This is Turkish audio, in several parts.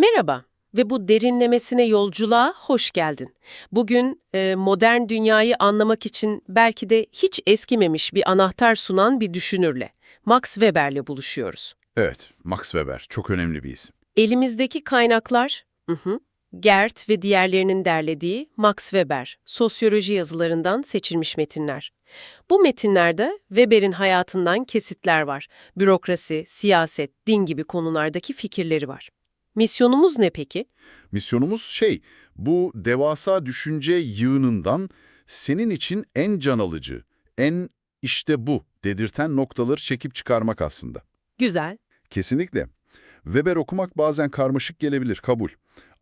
Merhaba ve bu derinlemesine yolculuğa hoş geldin. Bugün e, modern dünyayı anlamak için belki de hiç eskimemiş bir anahtar sunan bir düşünürle, Max Weber'le buluşuyoruz. Evet, Max Weber çok önemli bir isim. Elimizdeki kaynaklar, hı hı, Gert ve diğerlerinin derlediği Max Weber, sosyoloji yazılarından seçilmiş metinler. Bu metinlerde Weber'in hayatından kesitler var. Bürokrasi, siyaset, din gibi konulardaki fikirleri var. Misyonumuz ne peki? Misyonumuz şey, bu devasa düşünce yığınından senin için en can alıcı, en işte bu dedirten noktaları çekip çıkarmak aslında. Güzel. Kesinlikle. Weber okumak bazen karmaşık gelebilir, kabul.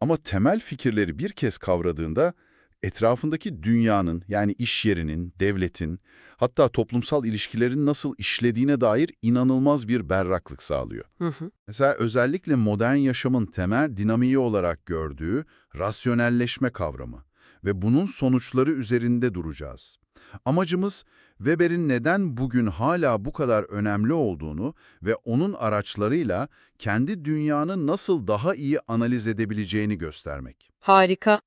Ama temel fikirleri bir kez kavradığında etrafındaki dünyanın yani iş yerinin, devletin, hatta toplumsal ilişkilerin nasıl işlediğine dair inanılmaz bir berraklık sağlıyor. Hı hı. Mesela özellikle modern yaşamın temel dinamiği olarak gördüğü rasyonelleşme kavramı ve bunun sonuçları üzerinde duracağız. Amacımız Weber'in neden bugün hala bu kadar önemli olduğunu ve onun araçlarıyla kendi dünyanı nasıl daha iyi analiz edebileceğini göstermek. Harika.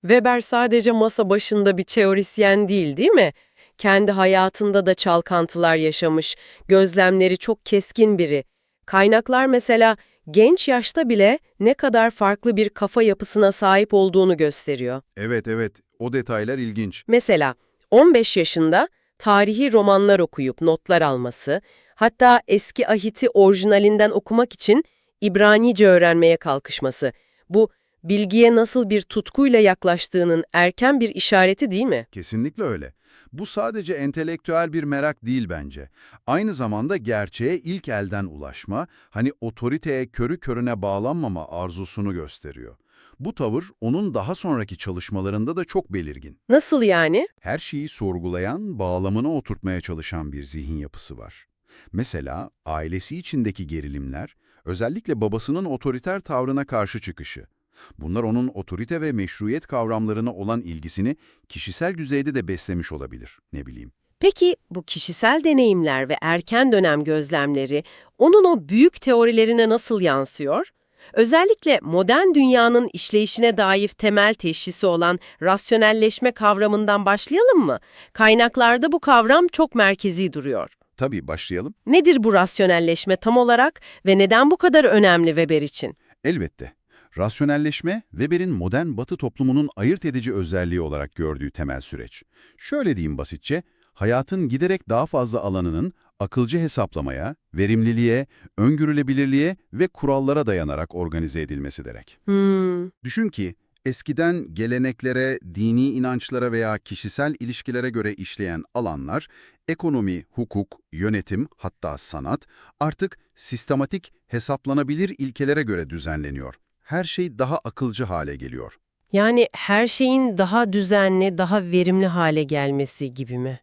Weber sadece masa başında bir teorisyen değil, değil mi? Kendi hayatında da çalkantılar yaşamış, gözlemleri çok keskin biri. Kaynaklar mesela genç yaşta bile ne kadar farklı bir kafa yapısına sahip olduğunu gösteriyor. Evet evet, o detaylar ilginç. Mesela 15 yaşında tarihi romanlar okuyup notlar alması, hatta eski ahiti orijinalinden okumak için İbranice öğrenmeye kalkışması. Bu bilgiye nasıl bir tutkuyla yaklaştığının erken bir işareti değil mi? Kesinlikle öyle. Bu sadece entelektüel bir merak değil bence. Aynı zamanda gerçeğe ilk elden ulaşma, hani otoriteye körü körüne bağlanmama arzusunu gösteriyor. Bu tavır onun daha sonraki çalışmalarında da çok belirgin. Nasıl yani? Her şeyi sorgulayan, bağlamına oturtmaya çalışan bir zihin yapısı var. Mesela ailesi içindeki gerilimler, özellikle babasının otoriter tavrına karşı çıkışı. Bunlar onun otorite ve meşruiyet kavramlarına olan ilgisini kişisel düzeyde de beslemiş olabilir, ne bileyim. Peki bu kişisel deneyimler ve erken dönem gözlemleri onun o büyük teorilerine nasıl yansıyor? Özellikle modern dünyanın işleyişine dair temel teşhisi olan rasyonelleşme kavramından başlayalım mı? Kaynaklarda bu kavram çok merkezi duruyor. Tabii başlayalım. Nedir bu rasyonelleşme tam olarak ve neden bu kadar önemli Weber için? Elbette. Rasyonelleşme, Weber'in modern batı toplumunun ayırt edici özelliği olarak gördüğü temel süreç. Şöyle diyeyim basitçe, hayatın giderek daha fazla alanının akılcı hesaplamaya, verimliliğe, öngörülebilirliğe ve kurallara dayanarak organize edilmesi gerek. Hmm, Düşün ki, eskiden geleneklere, dini inançlara veya kişisel ilişkilere göre işleyen alanlar, ekonomi, hukuk, yönetim, hatta sanat, artık sistematik, hesaplanabilir ilkelere göre düzenleniyor. Her şey daha akılcı hale geliyor. yani her şeyin daha düzenli, daha verimli hale gelmesi gibi mi?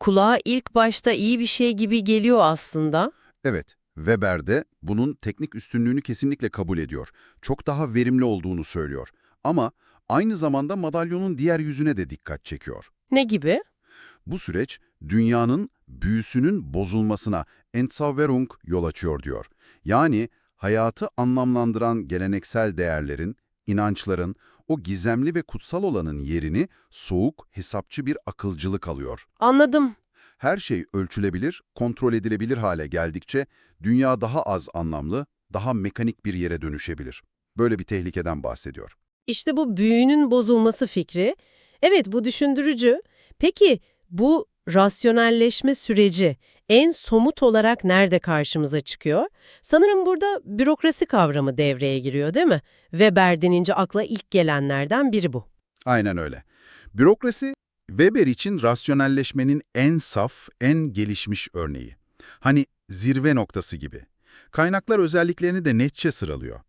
Kulağa ilk başta iyi bir şey gibi geliyor aslında. Evet, Weber de bunun teknik üstünlüğünü kesinlikle kabul ediyor. Çok daha verimli olduğunu söylüyor. Ama aynı zamanda madalyonun diğer yüzüne de dikkat çekiyor. Ne gibi? Bu süreç dünyanın büyüsünün bozulmasına Entzauberung yol açıyor diyor. Yani hayatı anlamlandıran geleneksel değerlerin, inançların, o gizemli ve kutsal olanın yerini soğuk, hesapçı bir akılcılık alıyor. Anladım. Her şey ölçülebilir, kontrol edilebilir hale geldikçe dünya daha az anlamlı, daha mekanik bir yere dönüşebilir. Böyle bir tehlikeden bahsediyor. İşte bu büyünün bozulması fikri. Evet bu düşündürücü. Peki bu rasyonelleşme süreci en somut olarak nerede karşımıza çıkıyor? Sanırım burada bürokrasi kavramı devreye giriyor değil mi? Weber denince akla ilk gelenlerden biri bu. Aynen öyle. Bürokrasi, Weber için rasyonelleşmenin en saf, en gelişmiş örneği. Hani zirve noktası gibi. Kaynaklar özelliklerini de netçe sıralıyor.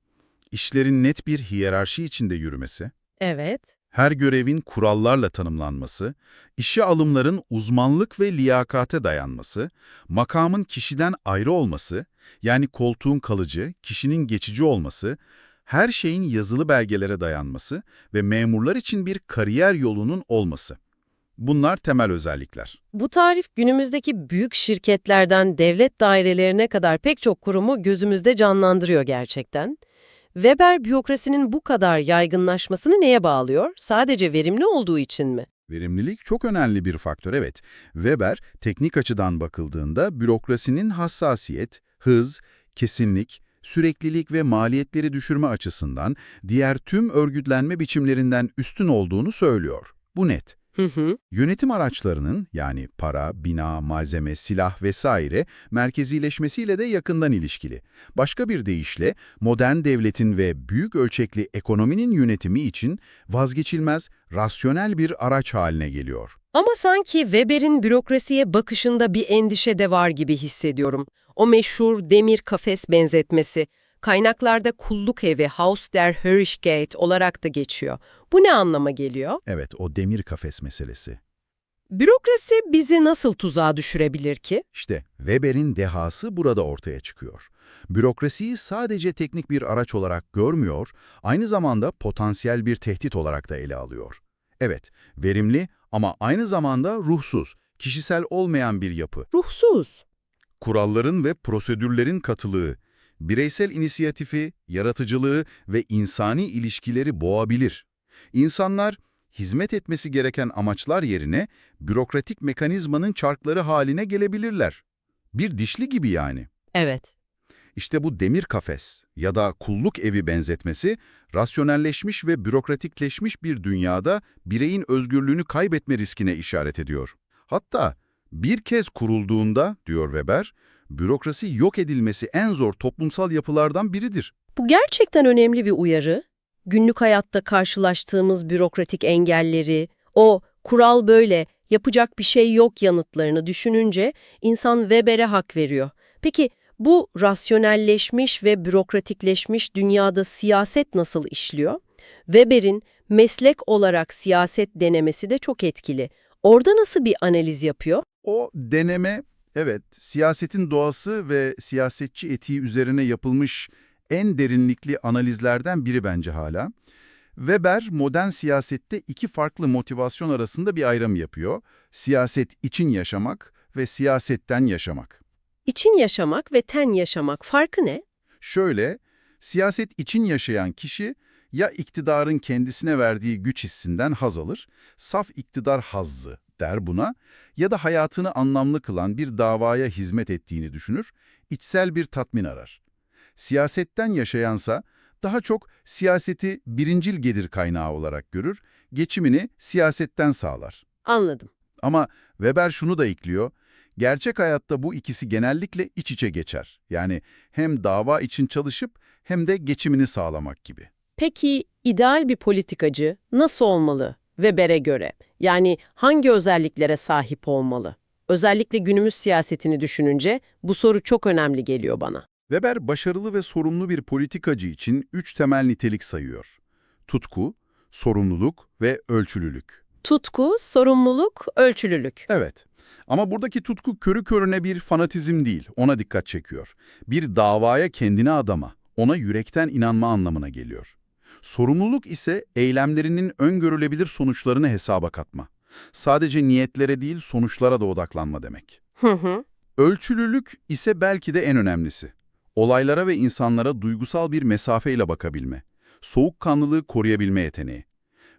İşlerin net bir hiyerarşi içinde yürümesi, Evet. Her görevin kurallarla tanımlanması, işe alımların uzmanlık ve liyakate dayanması, makamın kişiden ayrı olması, yani koltuğun kalıcı, kişinin geçici olması, her şeyin yazılı belgelere dayanması ve memurlar için bir kariyer yolunun olması. Bunlar temel özellikler. Bu tarif günümüzdeki büyük şirketlerden devlet dairelerine kadar pek çok kurumu gözümüzde canlandırıyor gerçekten. Weber bürokrasinin bu kadar yaygınlaşmasını neye bağlıyor? Sadece verimli olduğu için mi? Verimlilik çok önemli bir faktör, evet. Weber, teknik açıdan bakıldığında bürokrasinin hassasiyet, hız, kesinlik, süreklilik ve maliyetleri düşürme açısından diğer tüm örgütlenme biçimlerinden üstün olduğunu söylüyor. Bu net. Hı hı. Yönetim araçlarının yani para, bina, malzeme, silah vesaire merkezileşmesiyle de yakından ilişkili. Başka bir deyişle modern devletin ve büyük ölçekli ekonominin yönetimi için vazgeçilmez, rasyonel bir araç haline geliyor. Ama sanki Weber'in bürokrasiye bakışında bir endişe de var gibi hissediyorum. O meşhur demir kafes benzetmesi. Kaynaklarda kulluk evi Haus der Hörigkeit olarak da geçiyor. Bu ne anlama geliyor? Evet, o demir kafes meselesi. Bürokrasi bizi nasıl tuzağa düşürebilir ki? İşte Weber'in dehası burada ortaya çıkıyor. Bürokrasiyi sadece teknik bir araç olarak görmüyor, aynı zamanda potansiyel bir tehdit olarak da ele alıyor. Evet, verimli ama aynı zamanda ruhsuz, kişisel olmayan bir yapı. Ruhsuz. Kuralların ve prosedürlerin katılığı, bireysel inisiyatifi, yaratıcılığı ve insani ilişkileri boğabilir. İnsanlar, hizmet etmesi gereken amaçlar yerine bürokratik mekanizmanın çarkları haline gelebilirler. Bir dişli gibi yani. Evet. İşte bu demir kafes ya da kulluk evi benzetmesi, rasyonelleşmiş ve bürokratikleşmiş bir dünyada bireyin özgürlüğünü kaybetme riskine işaret ediyor. Hatta bir kez kurulduğunda, diyor Weber, bürokrasi yok edilmesi en zor toplumsal yapılardan biridir. Bu gerçekten önemli bir uyarı. Günlük hayatta karşılaştığımız bürokratik engelleri, o kural böyle, yapacak bir şey yok yanıtlarını düşününce insan Weber'e hak veriyor. Peki bu rasyonelleşmiş ve bürokratikleşmiş dünyada siyaset nasıl işliyor? Weber'in meslek olarak siyaset denemesi de çok etkili. Orada nasıl bir analiz yapıyor? O deneme, evet, siyasetin doğası ve siyasetçi etiği üzerine yapılmış en derinlikli analizlerden biri bence hala. Weber, modern siyasette iki farklı motivasyon arasında bir ayrım yapıyor. Siyaset için yaşamak ve siyasetten yaşamak. İçin yaşamak ve ten yaşamak farkı ne? Şöyle, siyaset için yaşayan kişi ya iktidarın kendisine verdiği güç hissinden haz alır, saf iktidar hazzı der buna, ya da hayatını anlamlı kılan bir davaya hizmet ettiğini düşünür, içsel bir tatmin arar. Siyasetten yaşayansa daha çok siyaseti birincil gelir kaynağı olarak görür, geçimini siyasetten sağlar. Anladım. Ama Weber şunu da ekliyor, gerçek hayatta bu ikisi genellikle iç içe geçer. Yani hem dava için çalışıp hem de geçimini sağlamak gibi. Peki ideal bir politikacı nasıl olmalı Weber'e göre? Yani hangi özelliklere sahip olmalı? Özellikle günümüz siyasetini düşününce bu soru çok önemli geliyor bana. Weber başarılı ve sorumlu bir politikacı için üç temel nitelik sayıyor. Tutku, sorumluluk ve ölçülülük. Tutku, sorumluluk, ölçülülük. Evet. Ama buradaki tutku körü körüne bir fanatizm değil, ona dikkat çekiyor. Bir davaya kendine adama, ona yürekten inanma anlamına geliyor. Sorumluluk ise eylemlerinin öngörülebilir sonuçlarını hesaba katma. Sadece niyetlere değil sonuçlara da odaklanma demek. Hı hı. Ölçülülük ise belki de en önemlisi. Olaylara ve insanlara duygusal bir mesafeyle bakabilme, soğukkanlılığı koruyabilme yeteneği.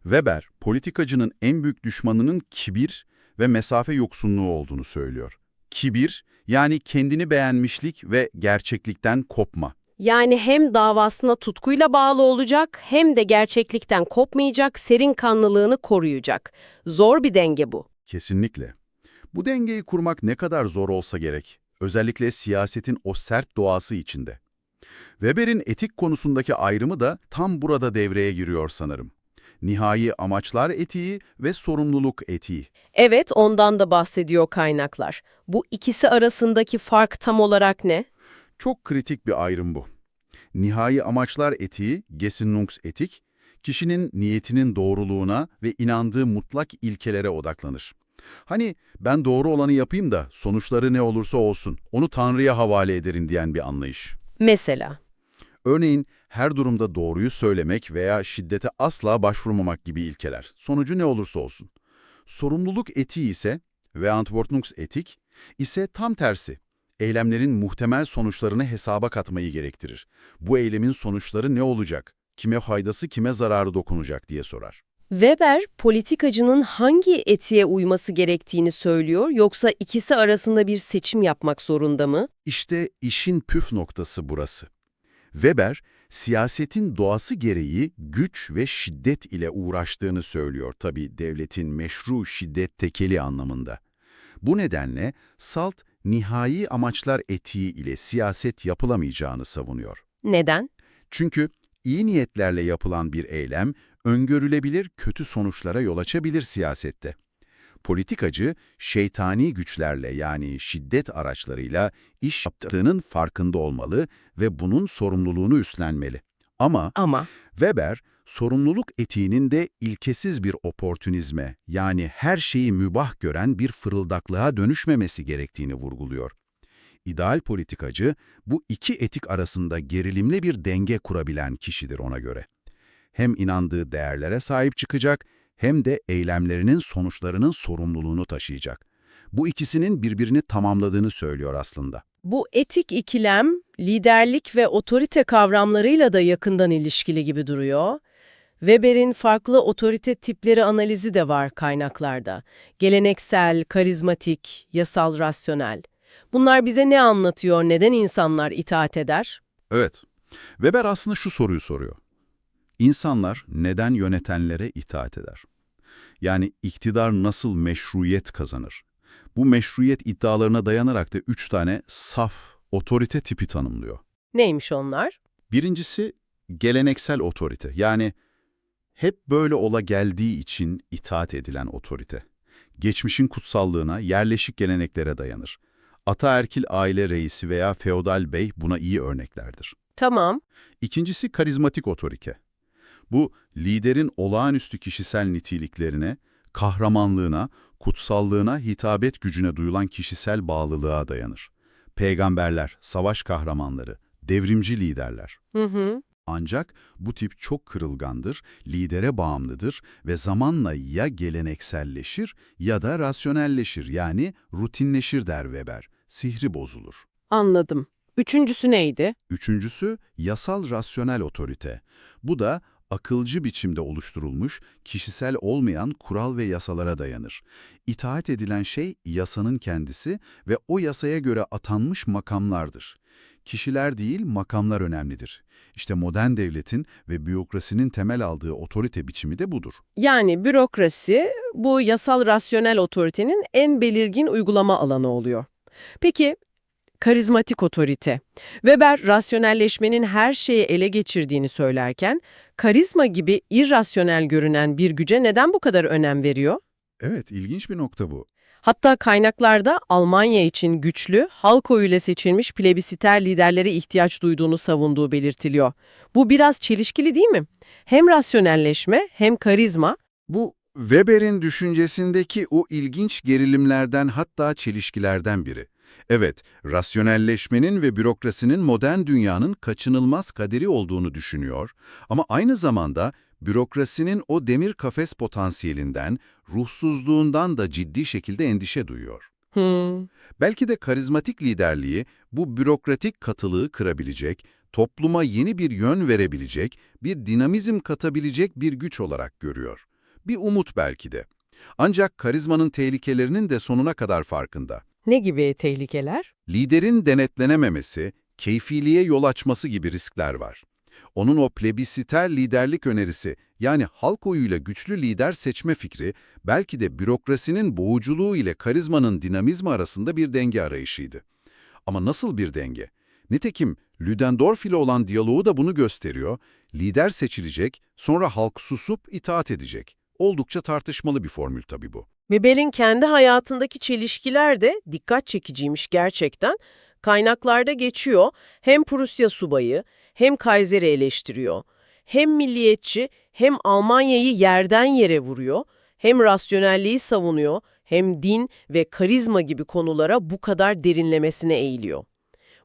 Weber, politikacının en büyük düşmanının kibir ve mesafe yoksunluğu olduğunu söylüyor. Kibir, yani kendini beğenmişlik ve gerçeklikten kopma. Yani hem davasına tutkuyla bağlı olacak hem de gerçeklikten kopmayacak, serin kanlılığını koruyacak. Zor bir denge bu. Kesinlikle. Bu dengeyi kurmak ne kadar zor olsa gerek, özellikle siyasetin o sert doğası içinde. Weber'in etik konusundaki ayrımı da tam burada devreye giriyor sanırım. Nihai amaçlar etiği ve sorumluluk etiği. Evet, ondan da bahsediyor kaynaklar. Bu ikisi arasındaki fark tam olarak ne? Çok kritik bir ayrım bu. Nihai amaçlar etiği, Gesinnungsetik, kişinin niyetinin doğruluğuna ve inandığı mutlak ilkelere odaklanır. Hani ben doğru olanı yapayım da sonuçları ne olursa olsun, onu Tanrı'ya havale ederim diyen bir anlayış. Mesela. Örneğin her durumda doğruyu söylemek veya şiddete asla başvurmamak gibi ilkeler. Sonucu ne olursa olsun. Sorumluluk etiği ise ve etik ise tam tersi. Eylemlerin muhtemel sonuçlarını hesaba katmayı gerektirir. Bu eylemin sonuçları ne olacak? Kime faydası, kime zararı dokunacak diye sorar. Weber, politikacının hangi etiğe uyması gerektiğini söylüyor yoksa ikisi arasında bir seçim yapmak zorunda mı? İşte işin püf noktası burası. Weber, siyasetin doğası gereği güç ve şiddet ile uğraştığını söylüyor tabi devletin meşru şiddet tekeli anlamında. Bu nedenle salt nihai amaçlar etiği ile siyaset yapılamayacağını savunuyor. Neden? Çünkü iyi niyetlerle yapılan bir eylem öngörülebilir kötü sonuçlara yol açabilir siyasette. Politikacı şeytani güçlerle yani şiddet araçlarıyla iş yaptığının farkında olmalı ve bunun sorumluluğunu üstlenmeli. Ama Ama Weber, sorumluluk etiğinin de ilkesiz bir oportunizme yani her şeyi mübah gören bir fırıldaklığa dönüşmemesi gerektiğini vurguluyor. İdeal politikacı bu iki etik arasında gerilimli bir denge kurabilen kişidir ona göre. Hem inandığı değerlere sahip çıkacak hem de eylemlerinin sonuçlarının sorumluluğunu taşıyacak. Bu ikisinin birbirini tamamladığını söylüyor aslında. bu etik ikilem liderlik ve otorite kavramlarıyla da yakından ilişkili gibi duruyor. Weber'in farklı otorite tipleri analizi de var kaynaklarda. Geleneksel, karizmatik, yasal, rasyonel. Bunlar bize ne anlatıyor, neden insanlar itaat eder? Evet. Weber aslında şu soruyu soruyor. İnsanlar neden yönetenlere itaat eder? Yani iktidar nasıl meşruiyet kazanır? Bu meşruiyet iddialarına dayanarak da üç tane saf, otorite tipi tanımlıyor. Neymiş onlar? Birincisi geleneksel otorite. Yani hep böyle ola geldiği için itaat edilen otorite. Geçmişin kutsallığına, yerleşik geleneklere dayanır. Ataerkil aile reisi veya feodal bey buna iyi örneklerdir. Tamam, İkincisi karizmatik otorite. Bu, liderin olağanüstü kişisel niteliklerine, kahramanlığına, kutsallığına, hitabet gücüne duyulan kişisel bağlılığa dayanır. Peygamberler, savaş kahramanları, devrimci liderler. hı hı. Ancak bu tip çok kırılgandır, lidere bağımlıdır ve zamanla ya gelenekselleşir ya da rasyonelleşir yani rutinleşir der Weber. Sihri bozulur. Anladım. Üçüncüsü neydi? Üçüncüsü yasal rasyonel otorite. Bu da akılcı biçimde oluşturulmuş, kişisel olmayan kural ve yasalara dayanır. İtaat edilen şey yasanın kendisi ve o yasaya göre atanmış makamlardır. Kişiler değil, makamlar önemlidir. İşte modern devletin ve bürokrasinin temel aldığı otorite biçimi de budur. Yani bürokrasi bu yasal rasyonel otoritenin en belirgin uygulama alanı oluyor. Peki karizmatik otorite. Weber rasyonelleşmenin her şeyi ele geçirdiğini söylerken karizma gibi irrasyonel görünen bir güce neden bu kadar önem veriyor? Evet, ilginç bir nokta bu. Hatta kaynaklarda Almanya için güçlü, halk oyuyla seçilmiş plebisiter liderlere ihtiyaç duyduğunu savunduğu belirtiliyor. Bu biraz çelişkili değil mi? Hem rasyonelleşme hem karizma Bu Weber'in düşüncesindeki o ilginç gerilimlerden hatta çelişkilerden biri. Evet, rasyonelleşmenin ve bürokrasinin modern dünyanın kaçınılmaz kaderi olduğunu düşünüyor ama aynı zamanda bürokrasinin o demir kafes potansiyelinden, ruhsuzluğundan da ciddi şekilde endişe duyuyor. Hmm. Belki de karizmatik liderliği bu bürokratik katılığı kırabilecek, topluma yeni bir yön verebilecek, bir dinamizm katabilecek bir güç olarak görüyor. Bir umut belki de. Ancak karizmanın tehlikelerinin de sonuna kadar farkında. Ne gibi tehlikeler? Liderin denetlenememesi, keyfiliğe yol açması gibi riskler var. Onun o plebisiter liderlik önerisi, yani halk oyuyla güçlü lider seçme fikri, belki de bürokrasinin boğuculuğu ile karizmanın dinamizmi arasında bir denge arayışıydı. Ama nasıl bir denge? Nitekim Ludendorff ile olan diyaloğu da bunu gösteriyor. Lider seçilecek, sonra halk susup itaat edecek. Oldukça tartışmalı bir formül tabii bu. Weber'in kendi hayatındaki çelişkiler de dikkat çekiciymiş gerçekten. Kaynaklarda geçiyor, hem Prusya subayı hem Kaiser'i eleştiriyor. Hem milliyetçi hem Almanya'yı yerden yere vuruyor, hem rasyonelliği savunuyor, hem din ve karizma gibi konulara bu kadar derinlemesine eğiliyor.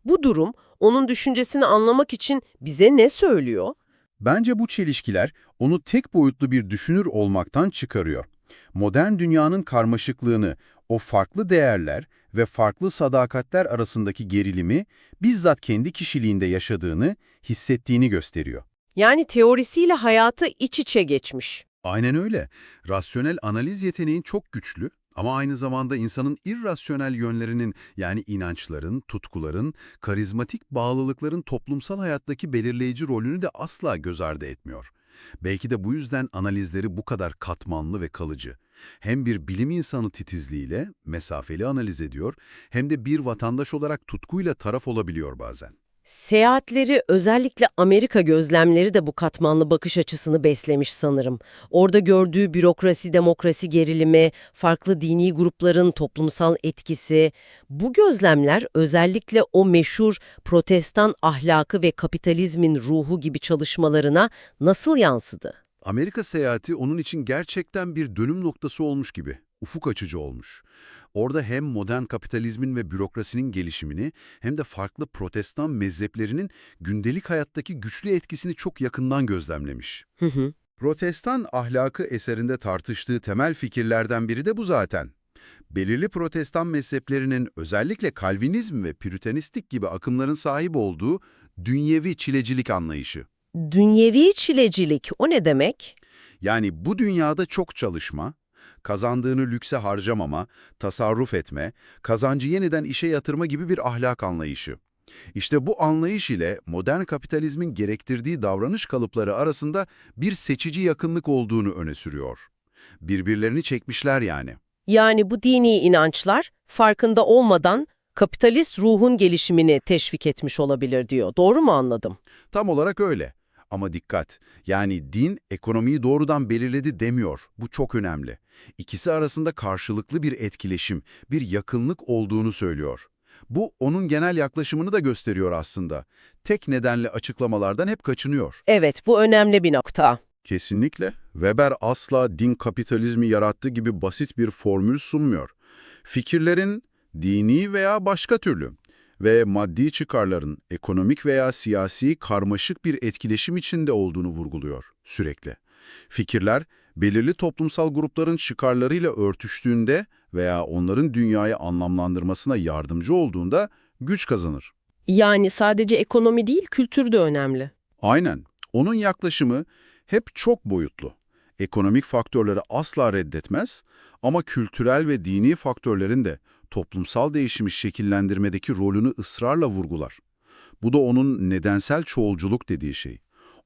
Bu durum onun düşüncesini anlamak için bize ne söylüyor? Bence bu çelişkiler onu tek boyutlu bir düşünür olmaktan çıkarıyor. Modern dünyanın karmaşıklığını, o farklı değerler ve farklı sadakatler arasındaki gerilimi bizzat kendi kişiliğinde yaşadığını, hissettiğini gösteriyor. Yani teorisiyle hayatı iç içe geçmiş. Aynen öyle. Rasyonel analiz yeteneğin çok güçlü ama aynı zamanda insanın irrasyonel yönlerinin yani inançların, tutkuların, karizmatik bağlılıkların toplumsal hayattaki belirleyici rolünü de asla göz ardı etmiyor. Belki de bu yüzden analizleri bu kadar katmanlı ve kalıcı. Hem bir bilim insanı titizliğiyle mesafeli analiz ediyor hem de bir vatandaş olarak tutkuyla taraf olabiliyor bazen. Seyahatleri özellikle Amerika gözlemleri de bu katmanlı bakış açısını beslemiş sanırım. Orada gördüğü bürokrasi demokrasi gerilimi, farklı dini grupların toplumsal etkisi, bu gözlemler özellikle o meşhur protestan ahlakı ve kapitalizmin ruhu gibi çalışmalarına nasıl yansıdı? Amerika seyahati onun için gerçekten bir dönüm noktası olmuş gibi, ufuk açıcı olmuş. Orada hem modern kapitalizmin ve bürokrasinin gelişimini hem de farklı protestan mezheplerinin gündelik hayattaki güçlü etkisini çok yakından gözlemlemiş. Hı hı. Protestan ahlakı eserinde tartıştığı temel fikirlerden biri de bu zaten. Belirli protestan mezheplerinin özellikle Kalvinizm ve Püritanistik gibi akımların sahip olduğu dünyevi çilecilik anlayışı. Dünyevi çilecilik o ne demek? Yani bu dünyada çok çalışma, kazandığını lükse harcamama, tasarruf etme, kazancı yeniden işe yatırma gibi bir ahlak anlayışı. İşte bu anlayış ile modern kapitalizmin gerektirdiği davranış kalıpları arasında bir seçici yakınlık olduğunu öne sürüyor. Birbirlerini çekmişler yani. Yani bu dini inançlar farkında olmadan kapitalist ruhun gelişimini teşvik etmiş olabilir diyor. Doğru mu anladım? Tam olarak öyle. Ama dikkat, yani din ekonomiyi doğrudan belirledi demiyor. Bu çok önemli. İkisi arasında karşılıklı bir etkileşim, bir yakınlık olduğunu söylüyor. Bu onun genel yaklaşımını da gösteriyor aslında. Tek nedenli açıklamalardan hep kaçınıyor. Evet, bu önemli bir nokta. Kesinlikle. Weber asla din kapitalizmi yarattığı gibi basit bir formül sunmuyor. Fikirlerin dini veya başka türlü ve maddi çıkarların ekonomik veya siyasi karmaşık bir etkileşim içinde olduğunu vurguluyor sürekli. Fikirler, belirli toplumsal grupların çıkarlarıyla örtüştüğünde veya onların dünyayı anlamlandırmasına yardımcı olduğunda güç kazanır. Yani sadece ekonomi değil, kültür de önemli. Aynen. Onun yaklaşımı hep çok boyutlu. Ekonomik faktörleri asla reddetmez ama kültürel ve dini faktörlerin de toplumsal değişimi şekillendirmedeki rolünü ısrarla vurgular. Bu da onun nedensel çoğulculuk dediği şey.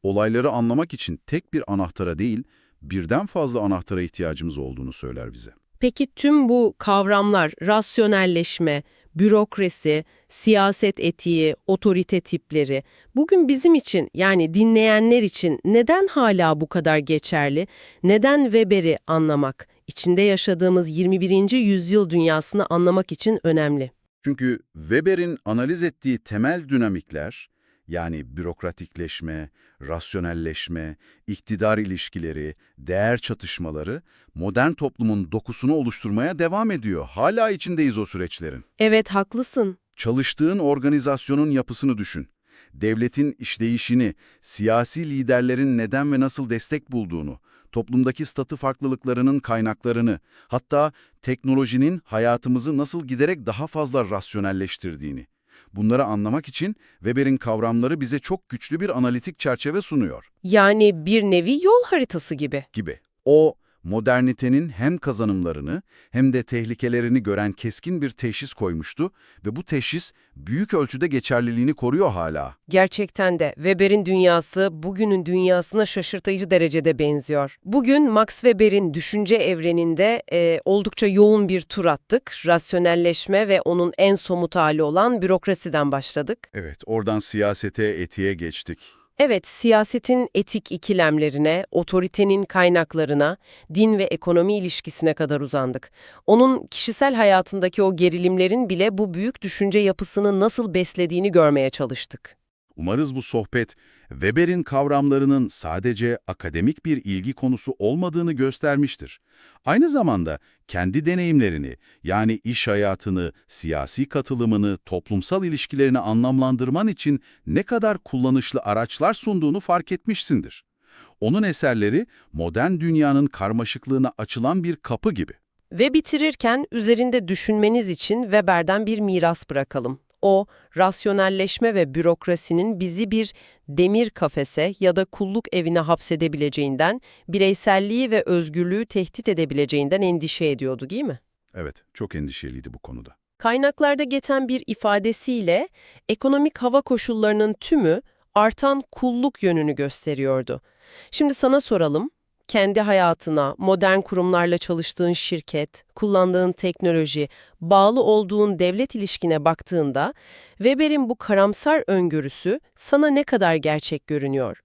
Olayları anlamak için tek bir anahtara değil, birden fazla anahtara ihtiyacımız olduğunu söyler bize. Peki tüm bu kavramlar, rasyonelleşme, bürokrasi, siyaset etiği, otorite tipleri, bugün bizim için yani dinleyenler için neden hala bu kadar geçerli? Neden Weber'i anlamak, içinde yaşadığımız 21. yüzyıl dünyasını anlamak için önemli? Çünkü Weber'in analiz ettiği temel dinamikler, yani bürokratikleşme, rasyonelleşme, iktidar ilişkileri, değer çatışmaları, modern toplumun dokusunu oluşturmaya devam ediyor. Hala içindeyiz o süreçlerin. Evet, haklısın. Çalıştığın organizasyonun yapısını düşün. Devletin işleyişini, siyasi liderlerin neden ve nasıl destek bulduğunu, toplumdaki statü farklılıklarının kaynaklarını, hatta teknolojinin hayatımızı nasıl giderek daha fazla rasyonelleştirdiğini. Bunları anlamak için Weber'in kavramları bize çok güçlü bir analitik çerçeve sunuyor Yani bir nevi yol haritası gibi. gibi. O, modernitenin hem kazanımlarını hem de tehlikelerini gören keskin bir teşhis koymuştu ve bu teşhis büyük ölçüde geçerliliğini koruyor hala. Gerçekten de Weber'in dünyası bugünün dünyasına şaşırtıcı derecede benziyor. Bugün Max Weber'in düşünce evreninde e, oldukça yoğun bir tur attık. Rasyonelleşme ve onun en somut hali olan bürokrasiden başladık. Evet, oradan siyasete, etiğe geçtik. Evet, siyasetin etik ikilemlerine, otoritenin kaynaklarına, din ve ekonomi ilişkisine kadar uzandık. Onun kişisel hayatındaki o gerilimlerin bile bu büyük düşünce yapısını nasıl beslediğini görmeye çalıştık. Umarız bu sohbet, Weber'in kavramlarının sadece akademik bir ilgi konusu olmadığını göstermiştir. Aynı zamanda kendi deneyimlerini, yani iş hayatını, siyasi katılımını, toplumsal ilişkilerini anlamlandırman için ne kadar kullanışlı araçlar sunduğunu fark etmişsindir. Onun eserleri, modern dünyanın karmaşıklığına açılan bir kapı gibi. Ve bitirirken üzerinde düşünmeniz için Weber'den bir miras bırakalım. O, rasyonelleşme ve bürokrasinin bizi bir demir kafese ya da kulluk evine hapsedebileceğinden, bireyselliği ve özgürlüğü tehdit edebileceğinden endişe ediyordu değil mi? Evet, çok endişeliydi bu konuda. Kaynaklarda geçen bir ifadesiyle ekonomik hava koşullarının tümü artan kulluk yönünü gösteriyordu. Şimdi sana soralım. Kendi hayatına, modern kurumlarla çalıştığın şirket, kullandığın teknoloji, bağlı olduğun devlet ilişkine baktığında Weber'in bu karamsar öngörüsü sana ne kadar gerçek görünüyor?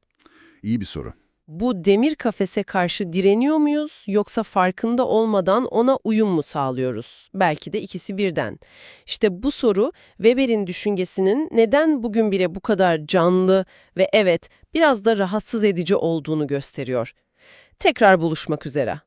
İyi bir soru. Bu demir kafese karşı direniyor muyuz yoksa farkında olmadan ona uyum mu sağlıyoruz? Belki de ikisi birden. İşte bu soru Weber'in düşüncesinin neden bugün bile bu kadar canlı ve evet biraz da rahatsız edici olduğunu gösteriyor. Tekrar buluşmak üzere.